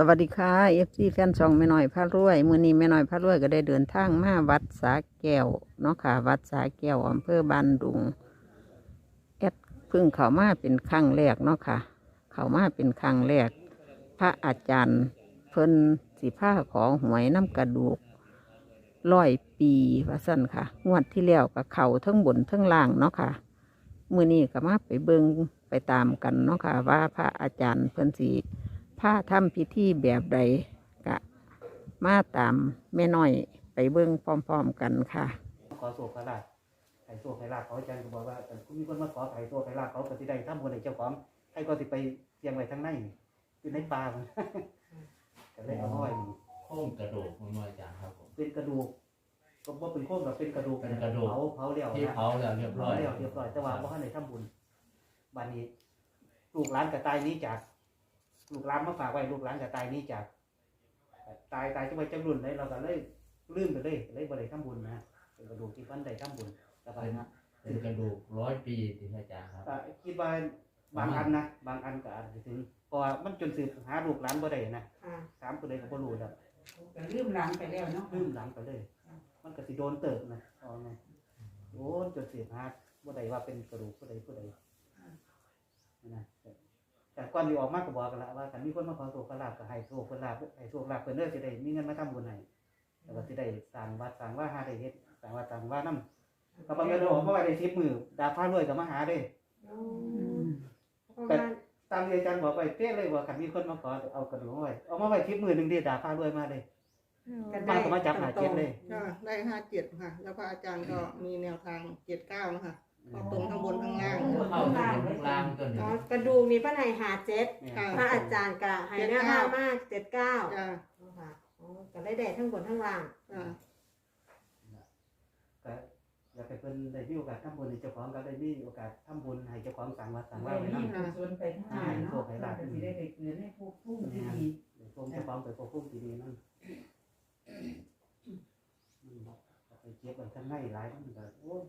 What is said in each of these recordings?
สวัสดีค่ะเอฟซีแฟนช่องแม่น้อยพระรวยมือนี้แม่น้อยพระรวยก็ได้เดินทางมาวัดสาแก้วเนาะค่ะ วัดสาแก้วอำเภอบ้านดุงแอดพิ่งเขามาเป็นครั้งแรกเนาะค่ะ เขามาเป็นครั้งแรก พระอาจารย์เพิ่นสีผ้าของหวยน้ำกระดูกร้อยปีว่าสั่นค่ะ งวดที่แล้วก็เข่าทั้งบนทั้งล่างเนาะค่ะมือนี้ก็มาไปเบิงไปตามกันเนาะค่ะ ว่าพระอาจารย์เพิ่นสี ผ้าทำพิธีแบบใดกะมาตามแม่น้อยไปเบิ่งพร้อมๆกันค่ะ ขอโศกขลาดไถ่โศกไถ่ลาบเขาอาจารย์ก็บอกว่าแต่คุณมีคนมาขอไถ่โศกไถ่ลาบเขาก็สิได้ทำบุญให้เจ้าของให้ก็สิไปเสียงไว้ทั้งในอยู่ในป่ามัน ก็เลยเอาห้อยนี่โค้งกระดูกมันมาจากครับผม เป็นกระดูกก็บ่เป็นโค้งแบบเป็นกระดูกเป็นกระดูก เผาเผาแล้วที่นะ เผาแล้วเรียบร้เผาอยแล้วเรียบร้อยแต่ว่าบ่ทันได้ทำบุญบัดนี้ลูกหลานก็ตายหนี้จาก ลูกหลานมาฝากไว้ลูกหลานก็ตายหนี้จากตายตายจังไว้จังรุ่นเลยเราก็เลยลืมไปเลยเลยบ่ได้ทำบุญนะเป็นกระดูกที่เพิ่นได้ทำบุญสบายนะเป็นกระดูกร้อยปีที่อาจารย์ครับก็คิดว่าบางอันนะบางอันก็อาจจะถึงเพราะว่ามันจนสืบหาลูกหลานบ่ได้นะค่ะสามคนเลยก็บ่รู้แล้วก็ลืมหลังไปแล้วเนาะลืมหลังไปเลย มันก็สิโดนเติบนะเอาไงโดนจนสืบหาบ่ได้ว่าเป็นกระดูกผู้ใดผู้ใดนะ แต่ก่อนที่ออกมาก็บอกกันละว่าคันมีคนมาขอโชคขอลาบก็ให้โชคขอลาบให้โชคลาบเพิ่นเด้อสิได้มีเงินมาทำบุญให้แล้วก็สิได้สร้างวัดสร้างว่าหาได้เฮ็ดสร้างวัดสร้างว่านำก็บางเงินออกมาไว้ได้10มื้อดาฟ้ารวยก็มาหาเด้เพราะว่าตามที่อาจารย์บอกไปเป๊ะเลยว่าคันมีคนมาขอเอากระดูกมาไว้เอามาไว้ทิพมือหนึ่งเดียวด่าฟ้ารวยมาเลยมาก็มาจับหาเจ็ดเลยก็ได้ห้าเจ็ดค่ะ แล้วพระอาจารย์ก็มีแนวทางเจ็ดเก้านะคะ เอาตรงข้างบนข้างล่าง เข้าถึงข้างล่างตัวนี้ อ๋อกระดูกมีพระในหาเจ็ดค่ะ พระอาจารย์กะให้แนวทางมากเจ็ดเก้าจ้าค่ะอ๋อก็ได้แดดทั้งบนทั้งล่าง จ้าก็อยากให้เพิ่นได้มีโอกาสทำบุญให้เจ้าของก็ได้มีโอกาสทำบุญให้เจ้าของสั่งวัดสั่งว่าไว้นำส่วนไปข้างหน้าเนาะก็สิได้ไปเกิดให้ผู้ผู้ที่ดีส่งเจ้าของไปควบคุมที่ดีนั่นไปเก็บไว้ข้างในหลายมันก็โอ้ย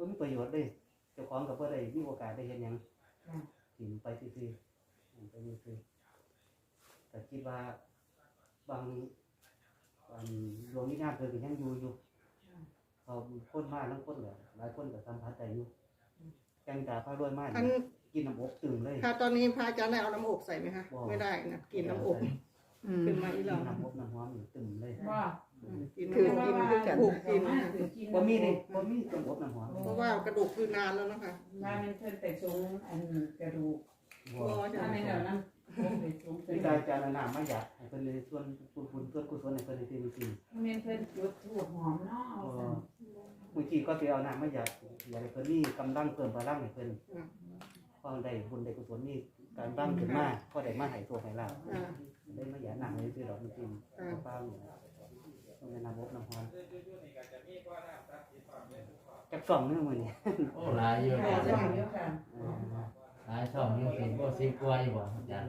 บ่มีประโยชน์เลยเจ้าของก็บ่ได้มีโอกาสได้เห็นหยังถิ่มไปซื่อๆไปซื่อๆแต่คิดว่าบางบางดวงวิญญาณเพิ่นก็ยังอยู่อยู่เขาคนมากทั้งคนเลยหลายคนก็สัมผัสได้อยู่จังจ่าพระรวยมากอันกินน้ำอกตื่นเลย ค่ะตอนนี้พระอาจารย์ได้เอาน้ำอบใส่ไหมคะไม่ได้นะกินน้ำอบขึ้นมาอีกินเราน้ำอกน้ำหอมอยู่ตื่นเลย ว่า กินน้ำอบกินด้วยกันผูกกินนะคะบ่มีเลยบ่มีน้ำอกน้ำหอมเพราะว่ากระดูกคือนานแล้วนะคะมาเป็นเพิ่นไปสูงอันกระดูกบ่ก็จะถ้าไม่เดี๋ยวนั้นไปสูงไปที่ได้จานน้ำมาอยากให้เพิ่นเลยส่วนบุญบุญส่วนกุศลให้เพิ่นได้ตื่นจริงเม่นเพิ่นจุดทูบหอมเนาะเออเมื่อกี้ก็ไปเอาน้ำมาอยากอยากให้เพิ่นมีกำลังเพิ่มพลังให้เพิ่นพอได้บุญได้กุศลนี่การตั้งขึ้นมาพอได้มาให้ตัวให้ลาบอ่าได้มาอยากน้ำเลยคือดอกจริงๆเปล่าๆ ต้องในน้ำอกน้ำหอมจักกล่องนึงมื้อนี้โอ้หลายอยู่ค่ะจะเยอะค่ะหลายช่องอยู่สิบก็สิบกว่าอยู่บ่อาจารย์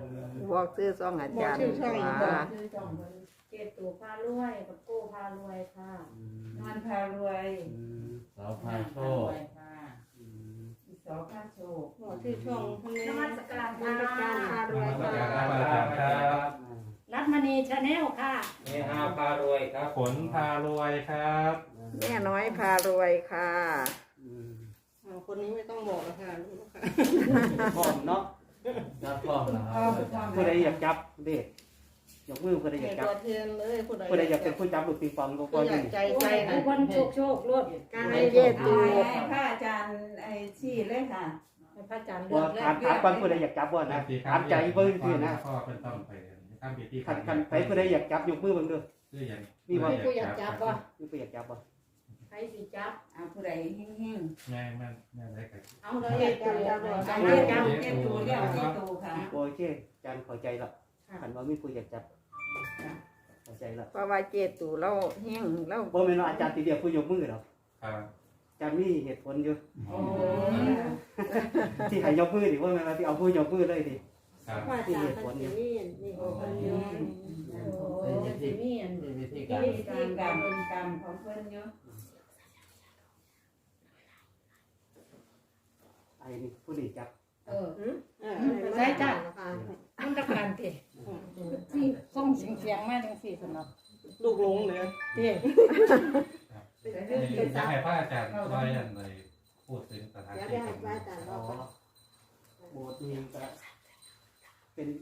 บอกซื้อซองอาจารย์ว่าคือจ่องเพิ่นเจ็ดตูพารวยกับโก้พารวยค่ะ อืมนอนพารวยอืมเสาพาโชคค่ะอืมอีสอพาโชคบอกชื่อช่องข้างในนมัสการนมัสการพารวยค่ะรั ตมณีชาแนลค่ะเนฮาพารวยครับผลพารวยครับแม่น้อยพารวยค่ะอืมอ่าคนนี้ไม่ต้องบอกแล้วค่ะรู้แล้วค่ะ พร้อมเนาะรับพร้อมแล้วคอ๋อรับเป็นความผู้ใดอยากจับเด็กยกมือผู้ใดอยากจับตัวเทียนเลยผู้ใดผู้ใดอยากเป็นผู้จับลูกปิงปองก็ผู้ก็อยาดีกใจใจทุนะกคนโชคโชครวดการให้ให้เยเย็ดตู ให้พระอาจารย์ไอ้ชี้เลยค่ะ ให้พระอาจารย์เลืว่าอกเลือถามกถามก่อนผู้ใดอยากจับบ่นะถามใจเบิ่งซื่อนะ พ่อเป็นต้องไป ทำพิธีคันคันไปผู้ใดอยากจับยกมือเบิ่งเด้อคืออย่างมีบ่ผู้อยากจับบ่มีผู้อยากจับบ่ใครสิจับเอาผู้ใดแห้งแม่แม่แม่ได้กันเอาเลยเจ็ดตูๆจัจับบเลยจัจับบเจ็ดตูเรียกเจ็ดตูค่ะโอเคอาจารย์เข้าใจและคันว่ามีผู้อยากจับเข้าใจและเพราะว่าเจตูเราแห้งเราบ่แม่นว่าอาจารย์สิเรียกผู้ยกมือดอกครับอาจารย์มีเหตุผลอยู่โอ้ที่ให้ยกมือดิว่าแม่นว่าที่เอาผู้ยกมือเลยดิ ครับพระอาจารย์ท่านสิมีนี่โอ้โอ้โหโหสิมีอันมีวิธีกาการรการเป็นกรรมของเพิ่นเยอะไอ้นี่ผู้นี้จับเอออ่าใช่จ้ะอันตรการติที่งเสียงเสียงๆมาจังสี่สำหรับลูกหลงเลยเตี้ยนี่จะให้พระอาจารย์ช่วยอันเลยพูดถึงสถานที่ได้ตรงว่านี้โบสถ์นี้ก็ เป็น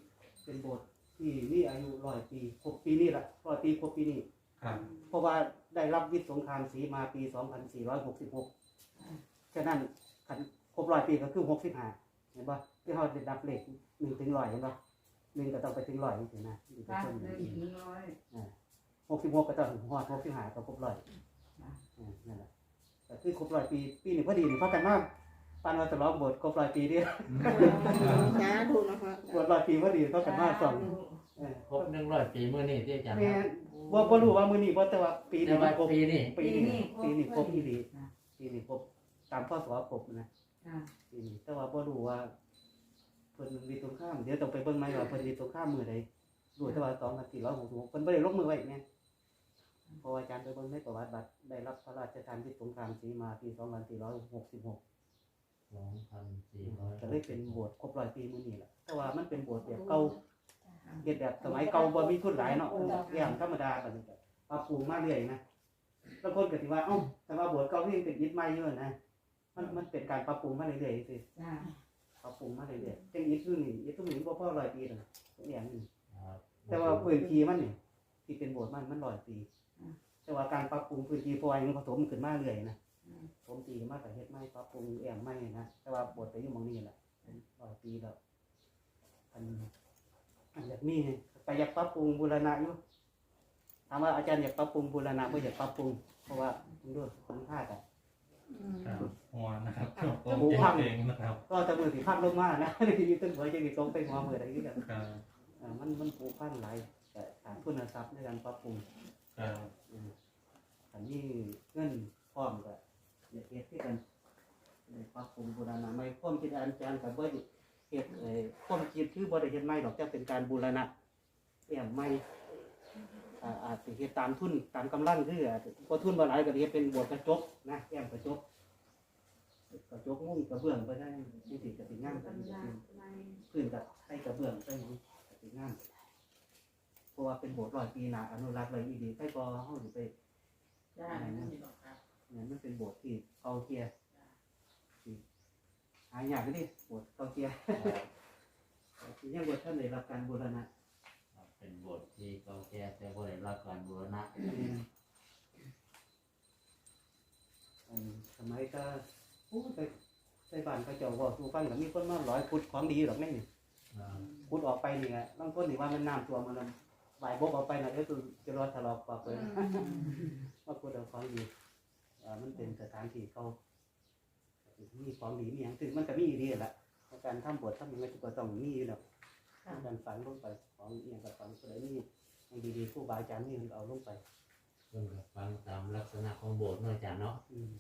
เป็นโบสถ์ที่นี่อายุร้อยปีครบปีนี้ละร้อยปีครบปีนี้ครับเพราะว่าได้รับวิทย์สงครามศรีมาปี2466ฉะนั้นคันครบร้อยปีก็คือ65เห็นป่ะที่เขาได้ดับเลขหนึ่งถึงร้อยเห็นป่ะหนึ่งก็ต้องไปถึงร้อยจริงๆนะอยู่ค่ะต้นหนึ่งถึงร้อยหกสิบหกก็ต้องหอดหกสิบห้าก็ครบร้อยอ่านั่นแหละแต่คือครบร้อยปีปีนี้พอดีนี่เพราะกันมาก ปานเราจะร้องบทครบร้อยปีเดียวสาธุนะคะบทร้อยปีพอดีเพราะกันมากสองเออครบหนึ่งร้อยปีมื้อนี้ที่อาจารย์แม่ครับว่าบ่รู้ว่ามื้อนี้บ่แต่ว่าปีแต่นี้ว่าครบปีนี้ปีนี้ปีนี้ครบอีหลีปีนี้ครบตามพศครบนะค่ะปีนี้แต่ว่าบ่รู้ว่าเพิ่นมีตรงข้ามเดี๋ยวต้องไปเบิ่งใหม่ว่าเพิ่นมีตรงข้ามมื้อใดรู้แต่ว่า2466เพิ่นบ่ได้ลงมือไว้แม่นเพราะว่าอาจารย์ไปเบิ่งในประวัติบัตรได้รับพระราชทานที่สงครามศรีมาปี2466 สองพันสี่ร้อยก็เลยเป็นโบสถ์ครบร้อยปีมื้อนี้แหละแต่ว่ามันเป็นโบสถ์แบบเก่าเฮ็ดแบบสมัยเก่าบ่มีทุนหลายเนาะอย่างธรรมดาบัดนี้ก็ปรับปรุงมาเรื่อยนะบางคนก็สิว่าเอ้าแต่ว่าโบสถ์เก่าที่ยังเป็นอิฐใหม่อยู่นะมันมันเป็นการปรับปรุงมาเรื่อยๆสิจ้าปรับปรุงมาเรื่อยๆจังอิฐอยู่นี่อิฐตรงนี้บ่พอร้อยปีดอกอย่างนี้ครับแต่ว่าพื้นที่มันนี่ที่เป็นโบสถ์มันมันร้อยปีแต่ว่าการปรับปรุงพื้นที่เพราะว่ายังผสมขึ้นมาเรื่อยนะ ผมตีมาแต่เฮ็ดไม่ปรับปรุงแอมไม่นะแต่ว่าโบสถ์ไปอยู่หมองนี้แหละเป็นร้อยปีแล้วอันอันอยากมีไปอยากปรับปรุงบูรณะอยู่ถามว่าอาจารย์อยากปรับปรุงบูรณะไม่อยากปรับปรุงเพราะว่าคุณดูคุณค่ากัน ครับหัวนะครับผมหมูเก็พับงเองนะครับก็จะมือสีพักลงมานะที่ต้นหัวจะมีตรงไปหัวมืออะไรก็กันครับอ่ามันมันผูกพันหลายแต่ขาดทุนทรัพย์ในการปรับปรุงครับอันนี้เงินพร้อมกับ เด็กเฮ็ดที่กันในปรับปรุงบูรณะไม่ความคิดอาจารย์กับบ่ได้เฮ็ดเอ่อความคิดคือบ่ได้เฮ็ดใหม่ดอกจะเป็นการบูรณะแอมใหม่อ่าอาจสิเฮ็ดตามทุนตามกำลังคืออาจจะบ่ทุนบ่หลายก็เฮ็ดเป็นบทกระจกนะแอมกระจกกระจกมุ้งกระเบื้องไปได้ที่สิก็สิงามกันพื้นกับให้กระเบื้องไปหยังก็สิงามเพราะว่าเป็นโบสถ์ร้อยปีหนาอนุรักษ์ไว้อีดีไปบ่เฮาสิไปจ้า เนี่ยมันเป็นโบสถ์ที่เก่าเกียร์ที่หายากเลยโบสถ์เก่าเกียร์ที่ยังบทท่านได้รับการบูรณะครับเป็นบทที่เก่าแก่แต่บ่ได้รับการบูรณะอันสมัยก็โอ้ยไปไปบ้านเขาเจ้าเว่าสู่ฟังก็มีคนมาร้อยพุดของดีหรอกแม่นี่ครับพุดออกไปนี่ไงบางคนนี่ว่ามันน้ำตัวมันน่ะใบายบกออกไปนะเอ้ยคือจะรอดทะเลาะปากเลยว่าพุดเอาของดี อ่ามันเป็นสถานที่เขามีของดีมีอย่างซึ่งมันก็มีดีแหละการทำบททำยังไงก็ต้องมีอยู่แล้วการฝังลงไปของเอียงกับฝังอะไรนี่ยังดีๆผู้บาอาจารย์นี่เอาลงไปเพิ่นก็ฟังตามลักษณะของโบสถ์เนาะอาจารย์เนาะอืม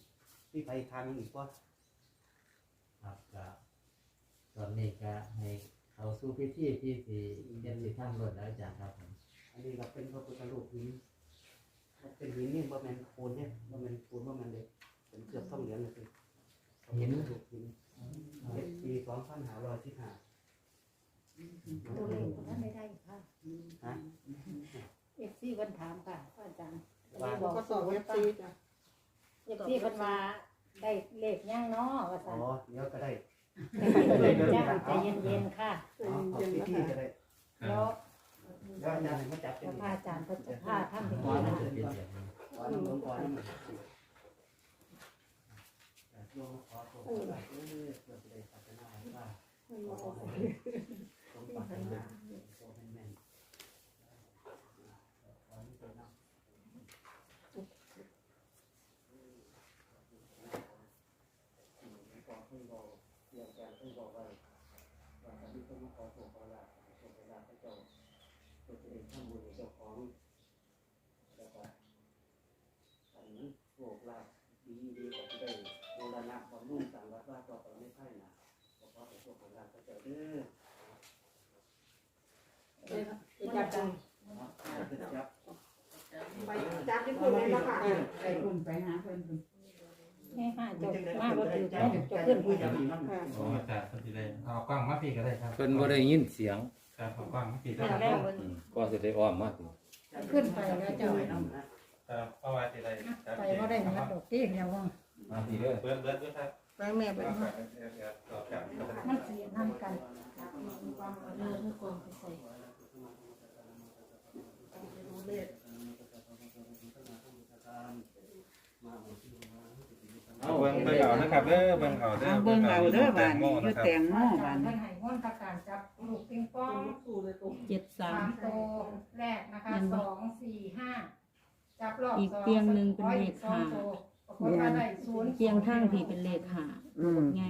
ที่ไปทางอีกว่าครับก็ตอนนี้ก็ให้เข้าสู่พิธีที่สิเฮ็ดสิทำรถแล้วอาจารย์ครับผมอันนี้เราเป็นพระพุทธรูปหิน มันเป็นหินนี่ว่ามันปูนเนี่ยว่ามันปูนว่ามันเด็กเป็นเกือบท่องเหรียญเลยสิหินรูปหินเจ็ดปีสองพันห้าร้อยสิบห้าตัวเลขของท่านไม่ได้ค่ะฮะเอฟซีวันถามค่ะอาจารย์ว่าก็สอบเว็บซีจ้ะเอฟซีเพิ่นมาได้เลขยังเนาะว่าอ๋ซั่อนเดี๋ยวก็ได้จ้าใจเย็นๆค่ะ เอาเอาพิธีก็ได้ แล้ว เดี๋ยวอาจารย์ให้มาจับเป็เจ้านพระอาจารย์เพิ่นจะพาทำพิขธีอให้นะเกิดเป็นอย่างนี้ขอน้ำหลวงพ่อน้ำหลวงโยมขอตัวเออเพื่อจะได้ศาสนาว่าขอให้สมปรารถนาขอให้แม่นขอให้เป็นน้ำขอเพิ่งบอกเรื่องการเพิ่งบอกไว้ว่าการที่เพิ่งมาขอโชคขอลาภขอโชคขอลาภพระเจ้าเพื่อจะได้ทำบุญให้เจ้าของแล้วก็อันนั้นโชคลาภดีดีก็จะได้บูรณะบำรุงสังวัดว่าต่อไปไม่ใช่นะ ขอขอให้โช คขอลาภพระเจ้าเด้อจับจังเนาะขึ้นจับไปจับที่คุณแม่ละค่ะไปคุณไปหาเพิ่อนคุณให้ห้าเจ้ามาบ่ถือเจ้าจะขึ้นคุยกับอีกมั้งค่ะโอ้อาจารย์พอดีเลยเอากล้องมาพี่ก็ได้ครับเพิ่นบ่ได้ยินเสียงจารย์ของกว้างไม่ผิดแล้นคแล้รับมันก็จะได้อ้อมมากขึ้นไปแล้วเจ้าแต่เพราะว่าที่ใดไปว่าได้มาดอกเตี้ยแล้วว่ามาทีเด้อเบิ้ลเบิ้ลด้วยครับไปแม่ไปก็ มาเดี๋ยวเดี๋ยวต่อจากมันเสียน้ำกันดูเลขเอาเบิ้งเบิ้งเอานะครับเด้อเบิ้งเอาเด้อเอาเบิ่งเอาเด้อบานนี้อยู่นะครับแตงโมบานเพิ่นี้นให้ม้วนประการจับลูกปิงปองสู้เลยตรงเจ็ดสาสามมโตวแรกนะคะสองสี่ห้าจับรอบอีกเตียงหนึ่งเป็นเลขสองห้าโตวปรากฏว่าได้ศูนย์เตียงข้างที่เป็นเลขหาอืมไง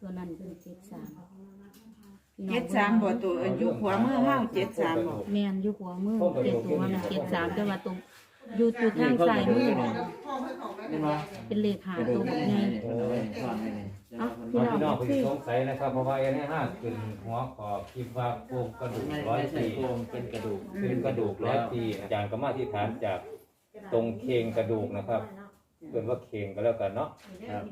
ตัวนั้นเป็นเจ็ดสามพี่น้องเจ็ดสามบ่ตัวเอิ้นอยู่ขวามือเฮาเจ็ดสามบ่แมนอยู่หัวมือเจ็ดตัวมันเจ็ดสามแต่ว่าตรงอยู่อยู่ทางซ้ายมือนี่พ่อให้ของได้เป็นว่าเป็นเลขหาตัวไงโอ้ยฟังนี่เอ้าพี่พี่น้น้อองงที่สงสัยนะครับเพราะว่าเอ็นห้าขึ้นหัวขอบคิดว่าโครงกระดูกไม่ร้อยไม่ใช่ปีโครงเป็นกระดูกเป็นกระดูกร้อยปีอาจารย์ก็มาที่ฐานจากตรงเคงกระดูกนะครับ เป็นว่าเคงก็แล้วกันเนาะครับ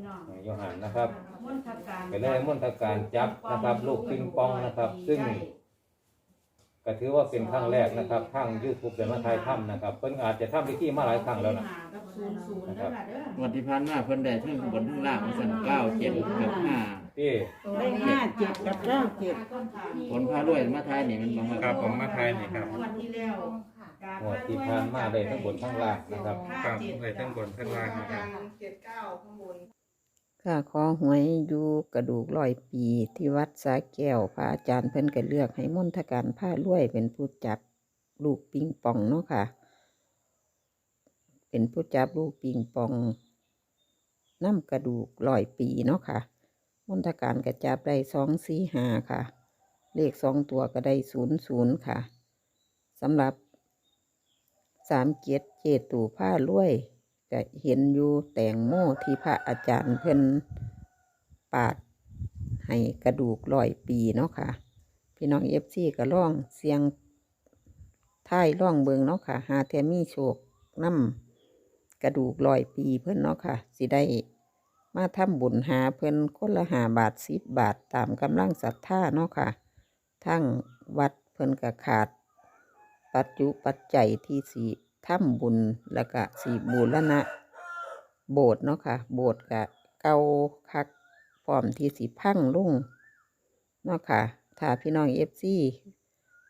โยหันนะครับม้วนประการไปเลยมนตการจับนะครับ ลูกปิงปองนะครับ ซึ่งก็ถือว่าเป็นครั้งแรกนะครับทางยูทูบเดินมาไทยถ้ำนะครับเพิ่นอาจจะทำพิธีมาหลายครั้งแล้วนะนะครับวันที่ผ่านมาเพิ่นได้ทั้งบนทั้งล่างสั่นเก้าเจ็ดกับห้าที่ได้ห้าเจ็ดกับเก้าเจ็ดผลพาด้วยมาทายนี่มันบังครับผมมาไทยนี่ครับวันที่แล้ว ค่ะหัวที่ผ่านมาได้ทั้งบนทั้งล่างนะครับ ครับเลยทั้งบนทั้งล่างนะครับ เจ็ดเก้าข้างบน ค่ะขอหวยอยู่กระดูกร้อยปีที่วัดสาแก้วพระอาจารย์เพิ่นก็เลือกให้มนทการผ้ารวยเป็นผู้จับลูกปิงปองเนาะค่ะ เป็นผู้จับลูกปิงปองน้ำกระดูกร้อยปีเนาะค่ะ มนทการกระจับได้สองสี่หาค่ะ เลขสองตัวก็ได้ศูนย์ศูนย์ค่ะสำหรับ สามเกียรติเจตูผ้ารวยก็เห็นอยู่แตงโมที่พระอาจารย์เพิ่นปาดให้กระดูกร้อยปีเนาะค่ะ พี่น้องเอฟซีก็ล่องเสียงท้ายล่องเบิงเนาะค่ะ หาเทมี่โชคน้ำกระดูกร้อยปีเพิ่นเนาะค่ะ สิได้มาทำบุญหาเพิ่นคนละหาบาทสิบบาทตามกำลังศรัทธาเนาะค่ะ ทั้งวัดเพิ่นก็ขาด ปัจจุปัจจัยที่สีถ้ำบุญแล้วก็สีบูรณะ โบสถ์เนาะค่ะ โบสถ์กะเก่าคักพร้อมที่สีพังลุ่งเนาะค่ะ ถ้าพี่น้องเอฟซี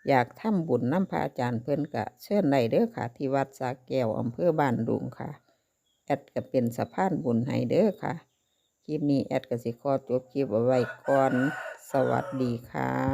อยากทำบุญน้ำพระอาจารย์เพิ่นกะเชิญได้เด้อค่ะ ที่วัดสาแก้วอำเภอบ้านดุงค่ะ แอดก็เป็นสะพานบุญให้เด้อค่ะคลิปนี้แอดก็สิขอจบคลิปเอาไว้ก่อน สวัสดีค่ะ